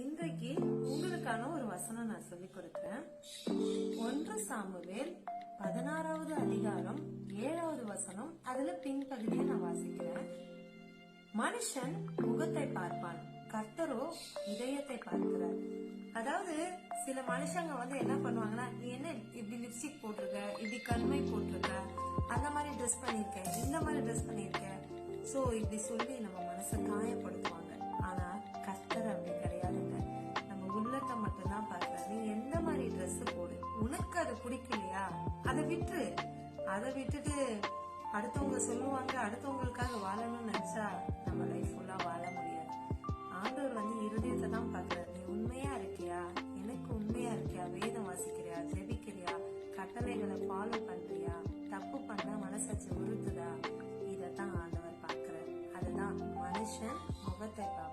இன்றைக்கு உங்களுக்கான ஒரு வசனம் நான் சொல்லி கொடுக்கிறேன். ஒன்று சாமுவேல் பதினாறாவது அதிகாரம் ஏழாவது வசனம். அதுல பின்பகுதியை நான் வாசிக்கிறேன். மனுஷன் முகத்தை பார்ப்பான் கர்த்தரோ இதயத்தை பார்க்கிறார். அதாவது சில மனுஷங்க வந்து என்ன பண்ணுவாங்கன்னா நீ என்ன இப்படி லிப்ஸ்டிக் போட்டிருக்க? இப்படி கண்மை போட்டிருக்க? அந்த மாதிரி ட்ரெஸ் பண்ணிருக்க இந்த மாதிரி ட்ரெஸ் பண்ணிருக்க சோ இப்படி சொல்லி நம்ம மனசை காயப்படுத்துவாங்க. பாக்குற நீ எந்த மாதிரி ட்ரெஸ் போடு? உனக்கு அது பிடிக்கலையா? அதை விட்டுரு. அதை விட்டுட்டு அடுத்தவங்க சொல்லுவாங்க அடுத்தவங்களுக்காக வாழணும்னு நினைச்சா நம்ம லைஃப் ஃபுல்லா வாழ முடியாது. ஆண்டவர் வந்து இருதயத்தை தான் பாக்குறாரு நீ உண்மையா இருக்கியா? எனக்கு உண்மையா இருக்கியா? வேதம் வாசிக்கிறியா? ஜெபிக்கிறியா? கட்டளைகளை ஃபாலோ பண்றியா? தப்பு பண்ண மனசாச்சு உறுத்துதா? இதை தான் ஆண்டவர் பாக்குறாரு அதுதான் மனுஷன் முகத்தை பார்க்க